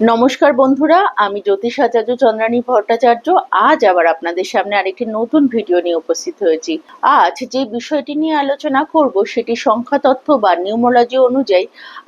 নমস্কার বন্ধুরা, আমি জ্যোতিষাচার্য চন্দ্রানী ভট্টাচার্য। আজ আবার আপনাদের সামনে আরেকটি নতুন ভিডিও নিয়ে উপস্থিত হয়েছি। আজ যে বিষয়টি নিয়ে আলোচনা করব সেটি সংখ্যা তত্ত্ব বা নিউমোলজি অনুযায়ী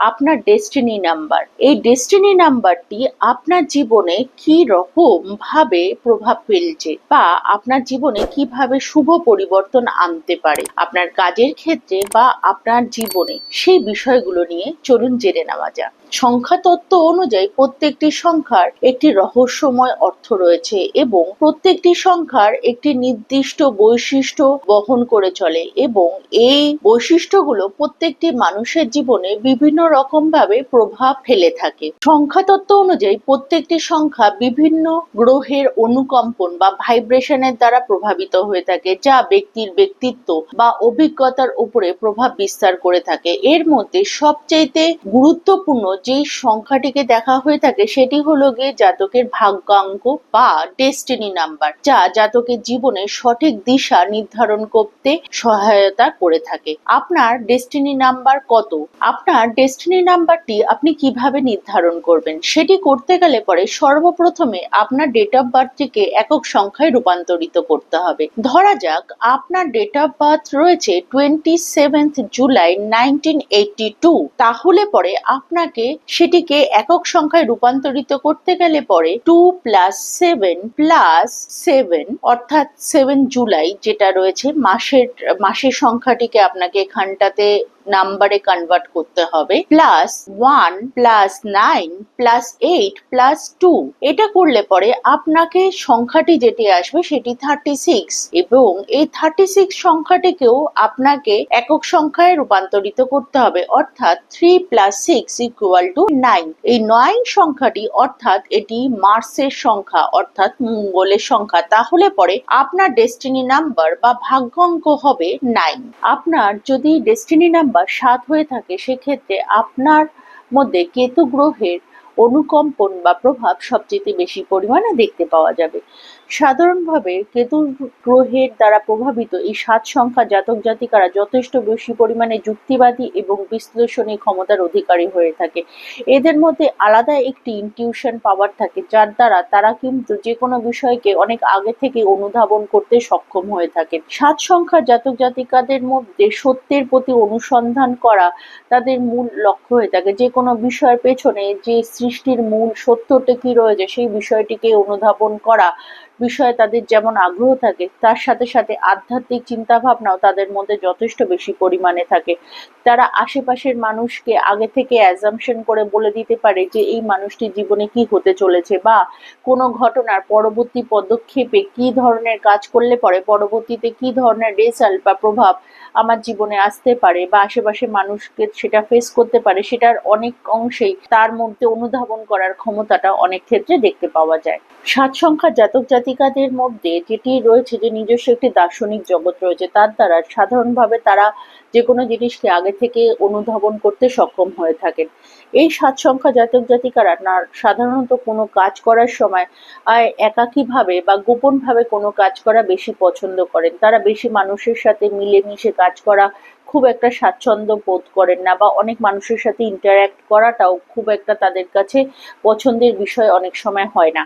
আপনার ডেস্টিনি নাম্বার। এই ডেস্টিনি নাম্বারটি আপনার জীবনে কি রকম ভাবে প্রভাব ফেলছে বা আপনার জীবনে কীভাবে শুভ পরিবর্তন আনতে পারে, আপনার কাজের ক্ষেত্রে বা আপনার জীবনে, সেই বিষয়গুলো নিয়ে চলুন জেনে নেওয়া যাক। সংখ্যা তত্ত্ব অনুযায়ী প্রত্যেকটি সংখ্যার একটি রহস্যময় অর্থ রয়েছে এবং প্রত্যেকটি সংখ্যার একটি নির্দিষ্ট বৈশিষ্ট্য বহন করে চলে এবং এই বৈশিষ্ট্যগুলো প্রত্যেকটি মানুষের জীবনে বিভিন্ন রকম ভাবে প্রভাব ফেলে থাকে। সংখ্যা তত্ত্ব অনুযায়ী প্রত্যেকটি সংখ্যা বিভিন্ন গ্রহের অনুকম্পন বা ভাইব্রেশনের দ্বারা প্রভাবিত হয়ে থাকে, যা ব্যক্তির ব্যক্তিত্ব বা অভিজ্ঞতার উপরে প্রভাব বিস্তার করে থাকে। এর মধ্যে সবচাইতে গুরুত্বপূর্ণ যেই সংখ্যাটিকে দেখা হয়ে থাকে সেটি হলো গিয়ে জাতকের ভাগ্যাঙ্ক বা ডেস্টিনি নাম্বার যা জাতকের জীবনে সঠিক দিশা নির্ধারণ করতে সহায়তা করে থাকে। আপনার ডেস্টিনি নাম্বার কত? আপনার ডেস্টিনি নাম্বারটি আপনি কীভাবে নির্ধারণ করবেন? সেটি করতে গেলে পরে সর্বপ্রথমে আপনার ডেট অফ বার্থটিকে একক সংখ্যায় রূপান্তরিত করতে হবে। ধরা যাক, আপনার ডেট অফ বার্থ রয়েছে twenty seventh July nineteen eighty two তাহলে পরে আপনাকে সেটিকে একক সংখ্যায় রূপান্তরিত করতে গেলে পরে two plus seven plus seven অর্থাৎ সেভেন জুলাই, যেটা রয়েছে মাসের মাসের সংখ্যাটিকে আপনাকে এখানটাতে নাম্বারে কনভার্ট করতে হবে। Plus one plus nine plus eight plus two এটা করলে পরে আপনাকে সংখ্যাটি যেটি আসবে সেটি থার্টি সিক্স এবং এই থার্টি সিক্স সংখ্যাটিকেও আপনাকে একক সংখ্যায় রূপান্তরিত করতে হবে, অর্থাৎ three plus six equal to nine এই নয় সংখ্যাটি অর্থাৎ এটি মার্সের সংখ্যা, অর্থাৎ মঙ্গলের সংখ্যা। তাহলে পরে আপনার ডেস্টিনি নাম্বার বা ভাগ্য অঙ্ক হবে নাইন আপনার যদি ডেস্টিনি নাম্বার সাত হয়ে থাকে সেক্ষেত্রে আপনার মধ্যে কেতু গ্রহের অনুকম্পন বা প্রভাব সবচেয়ে বেশি পরিমাণে দেখতে পাওয়া যাবে। সাধারণভাবে কেতু গ্রহের দ্বারা প্রভাবিত এই সাত সংখ্যা জাতক জাতিকারা যথেষ্ট বেশি পরিমাণে যুক্তিবাদী এবং বিশ্লেষণী ক্ষমতার অধিকারী হয়ে থাকে। এদের মধ্যে আলাদা একটি ইনটিউশন পাওয়ার থাকে, যার দ্বারা তারা কিন্তু যে কোনো বিষয়কে অনেক আগে থেকে অনুধাবন করতে সক্ষম হয়ে থাকে সাত সংখ্যা জাতক জাতিকাদের মধ্যে সত্যের প্রতি অনুসন্ধান করা তাদের মূল লক্ষ্য হয়ে থাকে। যে কোনো বিষয়ের পেছনে যে সৃষ্টির মূল সত্যটা কি রয়েছে সেই বিষয়টিকে অনুধাবন করা বিষয়ে তাদের যেমন আগ্রহ থাকে, তার সাথে সাথে আধ্যাত্মিক চিন্তা ভাবনাও তাদের মধ্যে যথেষ্ট বেশি পরিমাণে থাকে। তারা আশেপাশের মানুষকে আগে থেকে অ্যাজামশন করে বলে দিতে পারে যে এই মানুষটির জীবনে কি হতে চলেছে বা কোনো ঘটনার পরবর্তী পদক্ষেপে কি ধরনের কাজ করলে পরে পরবর্তীতে কি ধরনের রেজাল্ট বা প্রভাব আমার জীবনে আসতে পারে বা আশেপাশে মানুষকে সেটা ফেস করতে পারে, সেটার অনেক অংশেই তার মধ্যে অনুধাবন করার ক্ষমতাটা অনেক ক্ষেত্রে দেখতে পাওয়া যায়। সাত সংখ্যা জাতক জাতিকাদের মধ্যে যেটি রয়েছে যে নিজস্ব একটি দার্শনিক জগৎ রয়েছে, তার দ্বারা সাধারণভাবে তারা যে কোনো জিনিসকে আগে থেকে অনুধাবন করতে সক্ষম হয়ে থাকেন। এই সাত সংখ্যা জাতক জাতিকারা না, সাধারণত কোনো কাজ করার সময় একাকীভাবে বা গোপনভাবে কোনো কাজ করা বেশি পছন্দ করেন। তারা বেশি মানুষের সাথে মিলেমিশে কাজ করা খুব একটা স্বাচ্ছন্দ্য বোধ করেন না বা অনেক মানুষের সাথে ইন্টারাক্ট করাটাও খুব একটা তাদের কাছে পছন্দের বিষয় অনেক সময় হয় না।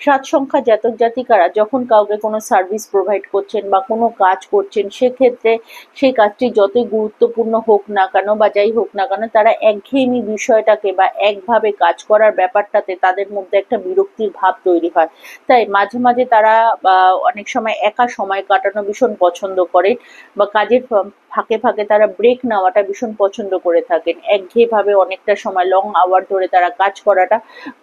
সাত সংখ্যা জাতক জাতিকারা যখন কাউকে কোনো সার্ভিস প্রোভাইড করছেন বা কোনো কাজ করছেন, সেক্ষেত্রে সেই কাজটি যতই গুরুত্বপূর্ণ হোক না কেন বা যাই হোক না কেন, তারা একঘেয়েমি বিষয়টাকে বা একভাবে কাজ করার ব্যাপারটাতে তাদের মধ্যে একটা বিরক্তির ভাব তৈরি হয়। তাই মাঝে মাঝে তারা অনেক সময় একা সময় কাটানো ভীষণ পছন্দ করেন বা কাজের ফাঁকে ফাঁকে তারা ব্রেক নেওয়াটা ভীষণ পছন্দ করে থাকেন। একঘেয়েভাবে অনেকটা সময় লং আওয়ার ধরে তারা কাজ করাটা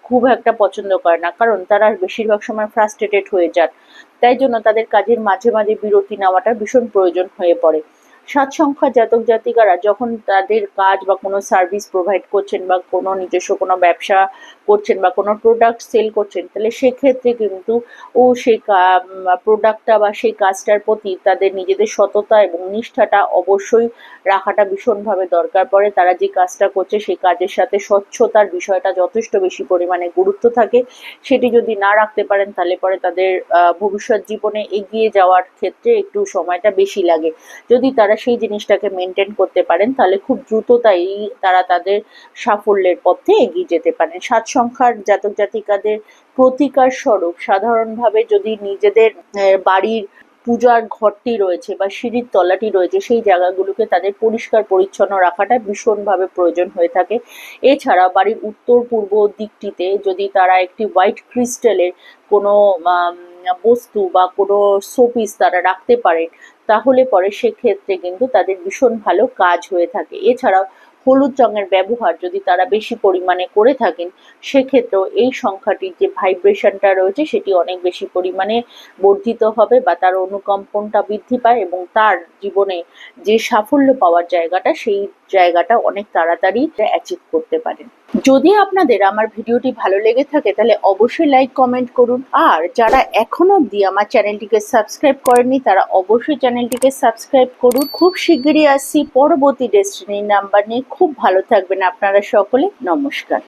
খুব একটা পছন্দ করে না। কারণ তারা বেশিরভাগ সময় ফ্রাস্ট্রেটেড হয়ে যান। তাই জন্য তাদের কাজের মাঝে মাঝে বিরতি নেওয়াটা ভীষণ প্রয়োজন হয়ে পড়ে। সাত সংখ্যা জাতক জাতিকারা যখন তাদের কাজ বা কোনো সার্ভিস প্রোভাইড করছেন বা কোনো নিজস্ব কোনো ব্যবসা করছেন বা কোনো প্রোডাক্ট সেল করছেন, তাহলে সেক্ষেত্রে কিন্তু ও সেই প্রোডাক্টটা বা সেই কাজটার প্রতি তাদের নিজেদের সততা এবং নিষ্ঠাটা অবশ্যই রাখাটা ভীষণভাবে দরকার। পড়ে তারা যে কাজটা করছে সেই কাজের সাথে স্বচ্ছতার বিষয়টা যথেষ্ট বেশি পরিমাণে গুরুত্ব থাকে। সেটি যদি না রাখতে পারেন, তাহলে পরে তাদের ভবিষ্যৎ জীবনে এগিয়ে যাওয়ার ক্ষেত্রে একটু সময়টা বেশি লাগে। যদি তারা তারা সেই জিনিসটাকে মেনটেন করতে পারেন, তাহলে খুব দ্রুততাই তারা তাদের সাফল্যের পথে এগিয়ে যেতে পারেন। সাত সংখ্যার জাতক জাতিকাদের প্রতিকার স্বরূপ, সাধারণভাবে যদি নিজেদের বাড়ির পূজার ঘরটি রয়েছে বা সিঁড়ির তলাটি রয়েছে, সেই জায়গাগুলোকে তাদের পরিষ্কার পরিচ্ছন্ন রাখাটা ভীষণভাবে প্রয়োজন হয়ে থাকে। এছাড়া বাড়ির উত্তর পূর্ব দিকটিতে যদি তারা একটি হোয়াইট ক্রিস্টালের কোনো বস্তু বা কোনো শোপিস তারা রাখতে পারেন, তাহলে পরে সেক্ষেত্রে কিন্তু তাদের ভীষণ ভালো কাজ হয়ে থাকে। এছাড়াও হলুদ রঙের ব্যবহার যদি তারা বেশি পরিমাণে করে থাকেন, সেক্ষেত্রেও এই সংখ্যাটির যে ভাইব্রেশনটা রয়েছে, সেটি অনেক বেশি পরিমাণে বর্ধিত হবে বা তার অনুকম্পনটা বৃদ্ধি পায় এবং তার জীবনে যে সাফল্য পাওয়ার জায়গাটা, সেই জায়গাটা অনেক তাড়াতাড়ি অ্যাচিভ করতে পারেন। যদি আপনাদের আমার ভিডিওটি ভালো লেগে থাকে, তাহলে অবশ্যই লাইক কমেন্ট করুন। আর যারা এখনও অব্দি আমার চ্যানেলটিকে সাবস্ক্রাইব করেননি, তারা অবশ্যই চ্যানেলটিকে সাবস্ক্রাইব করুন। খুব শীঘ্রই আসছি পরবর্তী ডেস্টিনির নাম্বার নিয়ে। খুব ভালো থাকবেন আপনারা সকলে। নমস্কার।